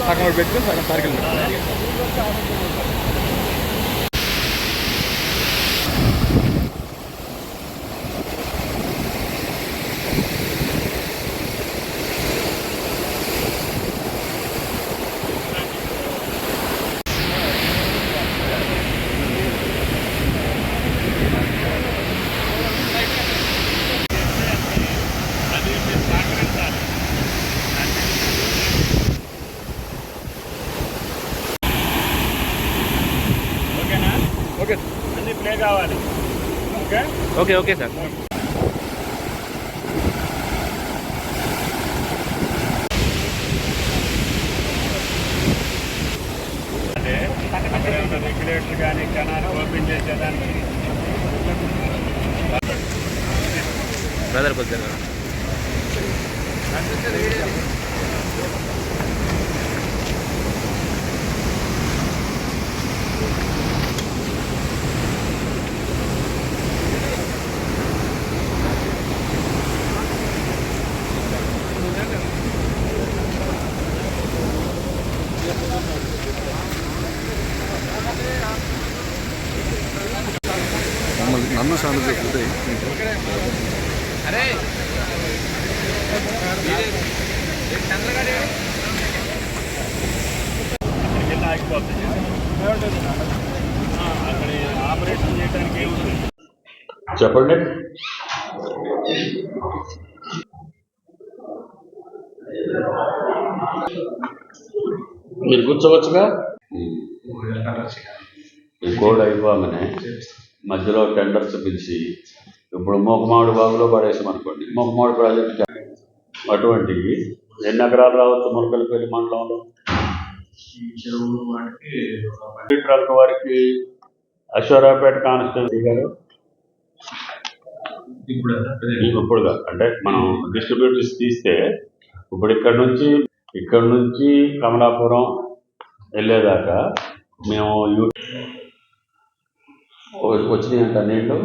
సగం పెట్టుకుని సగం సర్కిల్ ఓకే. అన్ని ప్లే కావాలి. Okay? Okay okay sir. Regulator కానీ కెనాల్ ఓపెన్ చేసేదానికి. బ్రదర్ కొద్దిగా. ఆపరేషన్ చేయడానికి ఏముంది చెప్పండి. మీరు కూర్చోవచ్చుగా? ఈ కోడ్ అయిపోగానే మధ్యలో టెండర్స్ పిలిచి ఇప్పుడు మోకమామిడి బాగులో పడేసామనుకోండి మోకమామిడి ప్రాజెక్ట్ అటువంటి ఎన్ని ఎకరాలు రావచ్చు ములకలపల్లి మండలంలో? లీటర్ల వారికి అశ్వరాపేట కానిస్టేబుల్ గారు? ఇప్పుడుగా అంటే మనం డిస్ట్రిబ్యూటర్స్ తీస్తే ఇప్పుడు ఇక్కడ నుంచి ఇక్కడ నుంచి కమలాపురం వెళ్ళేదాకా మేము యూ వచ్చినాయంట నీళ్ళు